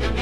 Böyle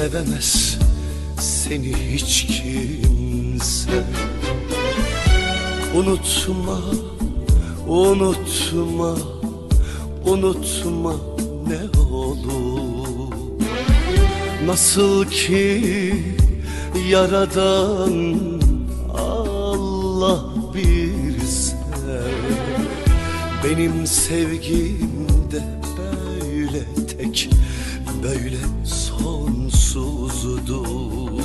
sevemez seni hiç kimse. Unutma, unutma, unutma ne olur. Nasıl ki yaradan Allah bir sev Benim sevgim de böyle tek Böyle sonsuzdur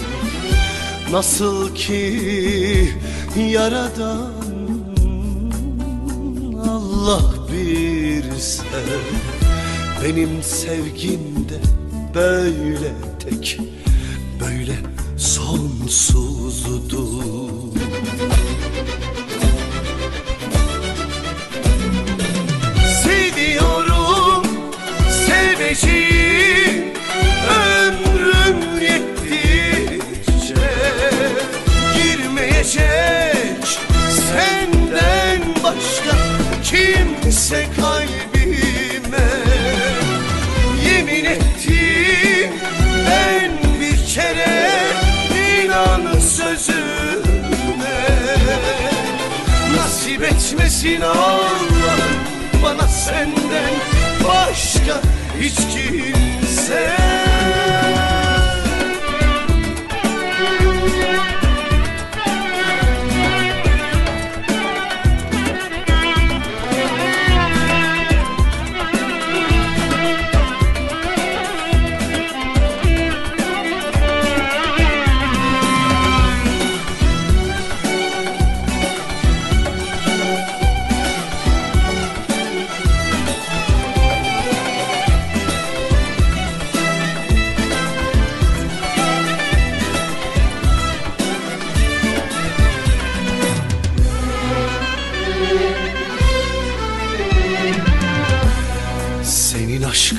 Nasıl ki yaradan Allah bir sev Benim sevgim de böyle tek Böyle sonsuzdur Seviyorum, seveceğim kimse kalbime Yemin ettim. Ben bir kere inan sözüme. Nasip etmesin Allah bana senden başka hiç kimse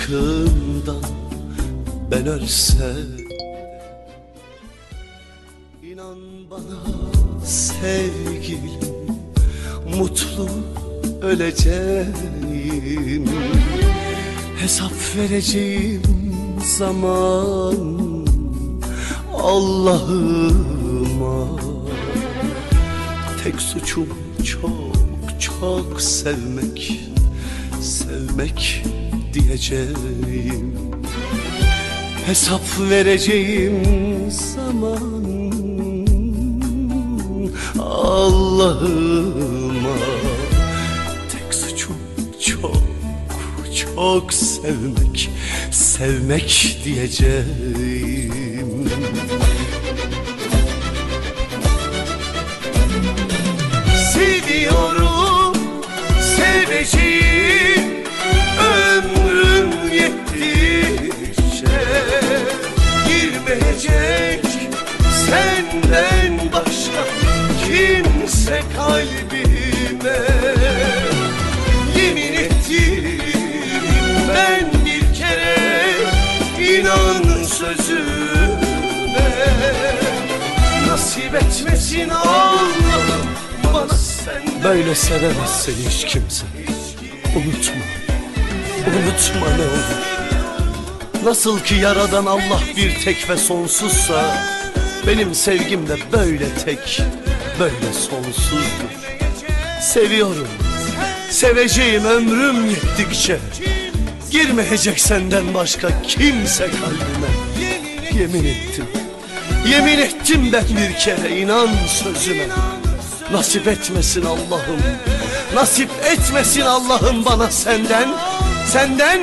aşkından ben ölsem İnan bana sevgilim Mutlu öleceğim. Hesap vereceğim zaman Allah'ıma. Tek suçum çok çok sevmek Sevmek diyeceğim Hesap vereceğim zaman Allah'ıma. Tek suçum çok çok sevmek Sevmek diyeceğim. Seviyorum, seveceğim Nasip etmesin Allah'ım bana senden Böyle sevemez seni hiç kimse. Unutma. Unutma ne olur. Nasıl ki yaradan Allah bir tek ve sonsuzsa Benim sevgim de böyle tek Böyle sonsuzdur. Seviyorum. Seveceğim ömrüm yettikçe. Girmeyecek senden başka kimse kalbime. Yemin ettim Yemin ettim ben bir kere inan sözüme. Nasip etmesin Allah'ım. Nasip etmesin Allah'ım bana senden. Senden